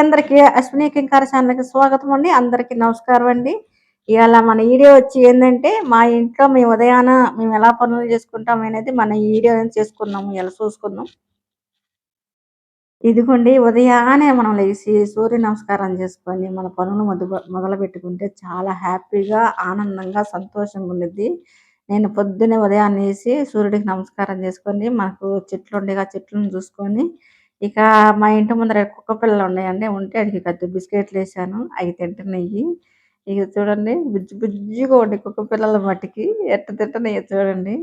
అందరికీ అశ్విని కింకార ఛానల్కి స్వాగతం అండి. అందరికీ నమస్కారం అండి. ఇవాళ మన వీడియో వచ్చి ఏంటంటే మా ఇంట్లో మేము ఉదయాన మేము ఎలా పనులు చేసుకుంటాం అనేది మన వీడియో చేసుకున్నాము ఇలా చూసుకుందాం. ఇదిగోండి ఉదయాన్నే మనం లేచి సూర్య నమస్కారం చేసుకొని మన పనులు మొదలు మొదలు పెట్టుకుంటే చాలా హ్యాపీగా ఆనందంగా సంతోషంగా ఉండిద్ది. నేను పొద్దున్నే ఉదయాన్నేసి సూర్యుడికి నమస్కారం చేసుకొని మనకు చెట్లు ఉండేగా చెట్లను చూసుకొని ఇక మా ఇంటి ముందర కుక్క పిల్లలు ఉన్నాయండి. ఉంటే అడిగి పెద్ద బిస్కెట్లు వేసాను. అవి తింటున్నాయి. ఇక చూడండి బుజ్జి బుజ్జిగా ఉండే కుక్క పిల్లల మట్టికి ఎట్ట తింటున్నాయి చూడండి.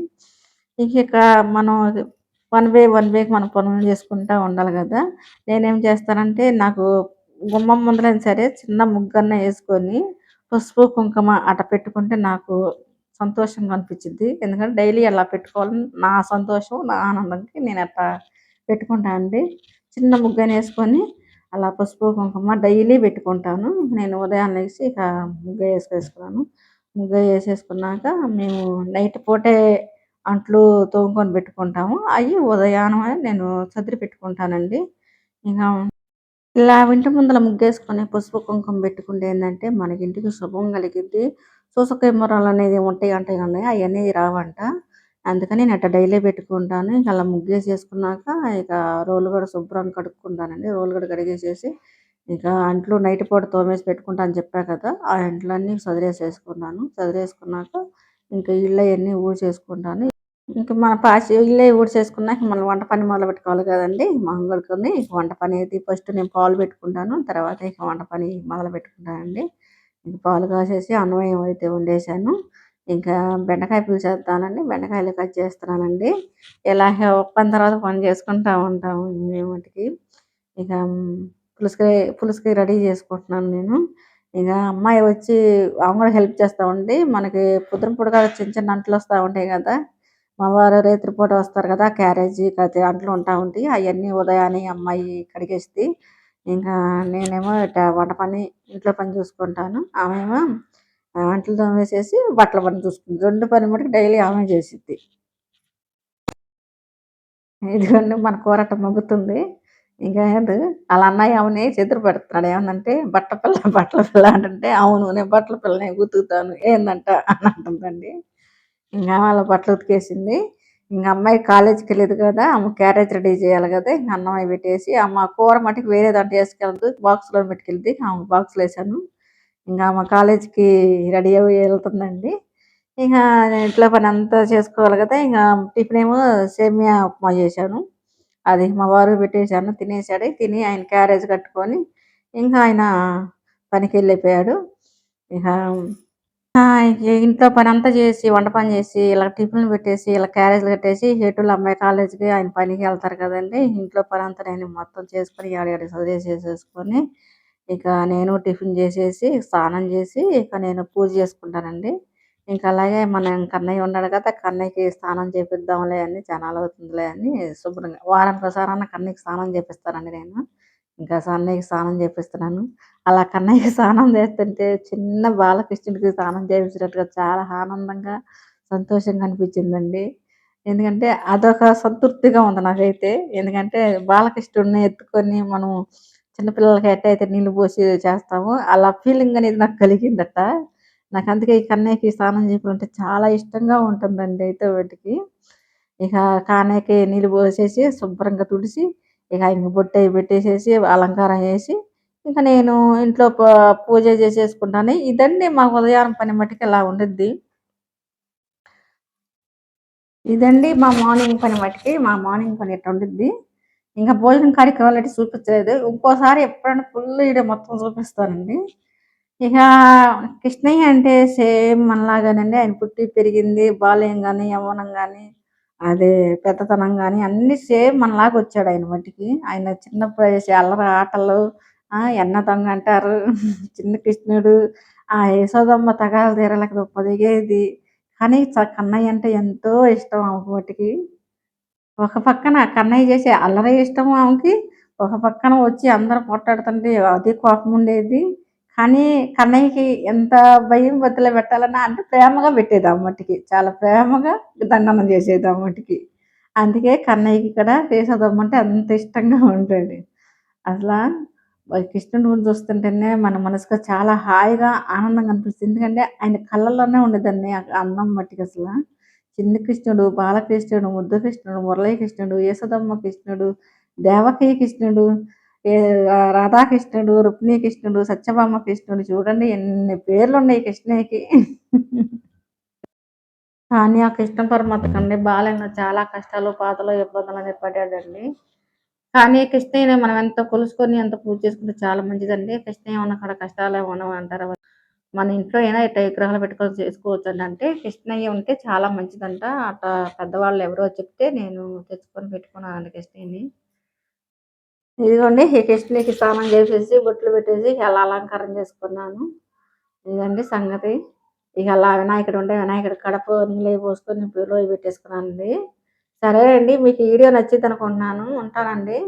ఇక ఇక మనం వన్ వే వన్ వేకి మనం పనులు చేసుకుంటూ ఉండాలి కదా. నేనేం చేస్తానంటే నాకు గుమ్మం ముందరైనా సరే చిన్న ముగ్గన్న వేసుకొని పసుపు కుంకుమ అట్ట పెట్టుకుంటే నాకు సంతోషంగా అనిపించింది ఎందుకంటే డైలీ అలా పెట్టుకోవాలని నా సంతోషం నా ఆనందంకి నేను అట్లా పెట్టుకుంటానండి చిన్న ముగ్గని వేసుకొని అలా పసుపు కుంకుమ డైలీ పెట్టుకుంటాను. నేను ఉదయం లేచి ఇక ముగ్గ వేసేసుకున్నాను ముగ్గ వేసేసుకున్నాక మేము నైట్ పూటే అంట్లు తోముకొని పెట్టుకుంటాము. అవి ఉదయానమే నేను చదిరి పెట్టుకుంటానండి. ఇంకా ఇలా ఇంటి ముందర ముగ్గేసుకొని పసుపు కుంకుమ పెట్టుకుంటే ఏంటంటే మనకి ఇంటికి శుభం కలిగిద్ది. సూసకేమరాలు అనేది ఉంటాయి అంటే ఉన్నాయి అవన్నీ రావంట. అందుకని నేను అట్ట డైలీ పెట్టుకుంటాను. ఇంకా అలా ముగ్గేసేసుకున్నాక ఇక రోలు కూడా శుభ్రంగా కడుక్కుంటానండి. రోలు కూడా కడిగేసేసి ఇక అంట్లు నైట్ పూట తోమేసి పెట్టుకుంటా అని చెప్పా కదా ఆ అంట్లన్నీ చదిరేసేసుకున్నాను చదిరేసుకున్నాక ఇంకా ఇల్లు అవన్నీ ఊడ్చేసుకుంటాను. ఇంకా మన పాచి ఇల్లే ఊడ్చేసుకున్నాక మనం వంట పని మొదలు పెట్టుకోవాలి కదండి మంగళకొని వంట పని అయితే ఫస్ట్ నేను పాలు పెట్టుకుంటాను తర్వాత ఇక వంట పని మొదలు పెట్టుకుంటానండి. ఇంక పాలు కాసేసి అన్నం ఏమైతే వండేసాను ఇంకా బెండకాయ పులుసు వేద్దామని బెండకాయలు కట్ చేస్తున్నానండి. ఇలా పని తర్వాత పని చేసుకుంటూ ఉంటాము మేమటికి ఇక పులుసుకి పులుసుకి రెడీ చేసుకుంటున్నాను నేను. ఇక అమ్మాయి వచ్చి ఆమె కూడా హెల్ప్ చేస్తూ ఉండి మనకి పొద్దున పూటగా చిన్న చిన్న అంట్లు వస్తూ ఉంటాయి కదా. మా వారు రేత్రి పూట వస్తారు కదా క్యారేజీ కత్తి అంట్లు ఉంటా ఉంటాయి. అవన్నీ ఉదయాన్నే అమ్మాయి కడిగేస్తుంది ఇంకా నేనేమో ఇట వంట పని ఇంట్లో పని చూసుకుంటాను. ఆమెమో అంట్లు తోమేసేసి బట్టల పని చూసుకుంది. రెండు పని మటుకు డైలీ ఆమె చేసిద్ది. ఇదిగోండి మన కూరట మగ్గుతుంది ఇంకా ఏంటి వాళ్ళ అన్నయ్య ఆమెని చెదురు పెడుతున్నాడు. ఏమందంటే బట్ట పిల్ల బట్టల పిల్ల అంటే అవును నేను బట్టల పిల్లని ఉతుకుతాను ఏందంట అని అంటుందండి. ఇంకా వాళ్ళ బట్టలు ఉతికేసింది. ఇంకా అమ్మాయి కాలేజీకి వెళ్ళేది కదా అమ్మ క్యారేజ్ రెడీ చేయాలి కదా ఇంకా అన్నం పెట్టేసి అమ్మ కూర మటుకు వేరే దాంట్లో వేసుకెళ్తూ బాక్స్లో పెట్టుకెళ్తే ఆమె బాక్స్లో వేసాను. ఇంకా మా కాలేజీకి రెడీ అయ్యి వెళ్తుందండి. ఇంకా ఇంట్లో పని అంతా చేసుకోవాలి కదా ఇంకా టిఫిన్ ఏమో సేమియా ఉప్మా చేశాను. అది మా వారు పెట్టేశాను తినేసాడు తిని ఆయన క్యారేజ్ కట్టుకొని ఇంకా ఆయన పనికి వెళ్ళిపోయాడు. ఇక ఇంట్లో పని అంతా చేసి వంట పని చేసి ఇలా టిఫిన్లు పెట్టేసి ఇలా క్యారేజ్లు కట్టేసి హేటులు అమ్మాయి కాలేజీకి ఆయన పనికి వెళ్తారు కదండి. ఇంట్లో పని అంతా నేను మొత్తం చేసుకొని ఆడ చదివేసేసుకొని ఇక నేను టిఫిన్ చేసేసి స్నానం చేసి ఇక నేను పూజ చేసుకుంటానండి. ఇంకా అలాగే మన కన్నయ్య ఉన్నాడు కదా కన్నయ్యకి స్నానం చేపిద్దాంలే అని జనాలు అవుతుందిలే అని శుభ్రంగా వారానికి ఒకసారి కన్నయ్యకి స్నానం చేపిస్తానండి నేను. ఇంకా కన్నయ్యకి స్నానం చేపిస్తున్నాను. అలా కన్నయ్యకి స్నానం చేస్తుంటే చిన్న బాలకృష్ణుడికి స్నానం చేయించినట్టుగా చాలా ఆనందంగా సంతోషంగా అనిపించిందండి. ఎందుకంటే అదొక సంతృప్తిగా ఉంది నాకైతే. ఎందుకంటే బాలకృష్ణుడిని ఎత్తుకొని మనం చిన్నపిల్లలకి ఎట్టయితే నీళ్ళు పోసి చేస్తామో. అలా ఫీలింగ్ అనేది నాకు కలిగిందట. నాకు అందుకే ఈ కన్నయ్యకి స్నానం చేయడం చాలా ఇష్టంగా ఉంటుందండి అయితే వాటికి. ఇక కాన్నయ్యకి నీళ్ళు పోసేసి శుభ్రంగా తుడిసి ఇక ఇంక బొట్టె పెట్టేసేసి అలంకారం చేసి ఇంకా నేను ఇంట్లో పూజ చేసేసుకుంటాను. ఇదండి మా ఉదయం పని మట్టుకు ఇలా ఉండిద్ది. ఇదండి మా మార్నింగ్ పని మట్టుకి మా మార్నింగ్ పని ఎట్లా ఉండిద్ది. ఇంకా భోజనం కార్యక్రమాలు అంటే చూపించలేదు. ఇంకోసారి ఎప్పుడైనా ఫుల్ ఇడ మొత్తం చూపిస్తానండి. ఇక కృష్ణయ్య అంటే సేమ్ మనలాగానండి. ఆయన పుట్టి పెరిగింది బాలయం కానీ యవ్వనం కానీ అదే పెద్దతనం కానీ అన్ని సేమ్ మనలాగా వచ్చాడు ఆయన మట్టికి. ఆయన చిన్నప్పుడు వేసే అల్లరి ఆటలు ఎన్న దొంగ అంటారు చిన్న కృష్ణుడు ఆ యశోదమ్మ తగాల తీరలకు పొదిగేది కానీ కన్నయ్య అంటే ఎంతో ఇష్టం ఆమెకి ఒక పక్కన కన్నయ్య చేసే అల్లరి ఇష్టం ఆమెకి. ఒక పక్కన వచ్చి అందరు పోట్లాడుతుంటే అది కోపం ఉండేది. కానీ కన్నయ్యకి ఎంత భయం బతులు పెట్టాలన్నా అంటే ప్రేమగా పెట్టేది అమ్మటికి చాలా ప్రేమగా దండనం చేసేది అమ్మటికి అందుకే కన్నయ్యకి ఇక్కడ కేశవదమ్మ అంటే అంత ఇష్టంగా ఉంటాడు అసలు కృష్ణుడు కృష్ణుడిని చూస్తుంటేనే మన మనసుకు చాలా హాయిగా ఆనందంగా అనిపిస్తుంది. ఎందుకంటే ఆయన కళ్ళల్లోనే ఉండేదాన్ని ఆ అందం మట్టికి అసలు. చిన్న కృష్ణుడు బాలకృష్ణుడు ముద్దు కృష్ణుడు మురళీ కృష్ణుడు యేసదమ్మ కృష్ణుడు దేవకీ కృష్ణుడు రాధాకృష్ణుడు రుక్మిణీ కృష్ణుడు సత్యభామ కృష్ణుడు చూడండి ఎన్ని పేర్లు ఉన్నాయి కృష్ణయ్యకి. కానీ ఆ కృష్ణ పరమాత్మ కండి బాలన్న చాలా కష్టాలు పాతలు ఇబ్బందులు అనేది పడ్డాడండి. కానీ కృష్ణయ్యని మనం ఎంత కొలుసుకొని ఎంత పూజ చేసుకుంటే చాలా మంచిదండి. కృష్ణయ్య ఉన్న కష్టాలు ఏమన్నా అంటారు? మన ఇంట్లో అయినా ఇట్లా విగ్రహాలు పెట్టుకొని చేసుకోవచ్చు అండి అంటే కృష్ణయ్య ఉంటే చాలా మంచిదంట. అట్లా పెద్దవాళ్ళు ఎవరో చెప్తే నేను తెచ్చుకొని పెట్టుకున్నానండి కృష్ణయ్యని. ఇదిగోండి ఈ కృష్ణయ్యకి స్నానం చేసేసి బొట్లు పెట్టేసి అలా అలంకారం చేసుకున్నాను. ఇదండి సంగతి. ఇక అలా వినాయకుడు ఉంటే వినాయకుడు కడప నీళ్ళు అవి పోసుకొని పెట్టేసుకున్నాను పెట్టేసుకున్నానండి. సరే అండి మీకు వీడియో నచ్చింది అనుకుంటున్నాను. ఉంటానండి.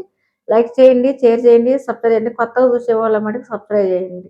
లైక్ చేయండి షేర్ చేయండి సబ్స్క్రైబ్ చేయండి. కొత్తగా చూసే వాళ్ళ మటుకు సబ్స్క్రైబ్ చేయండి.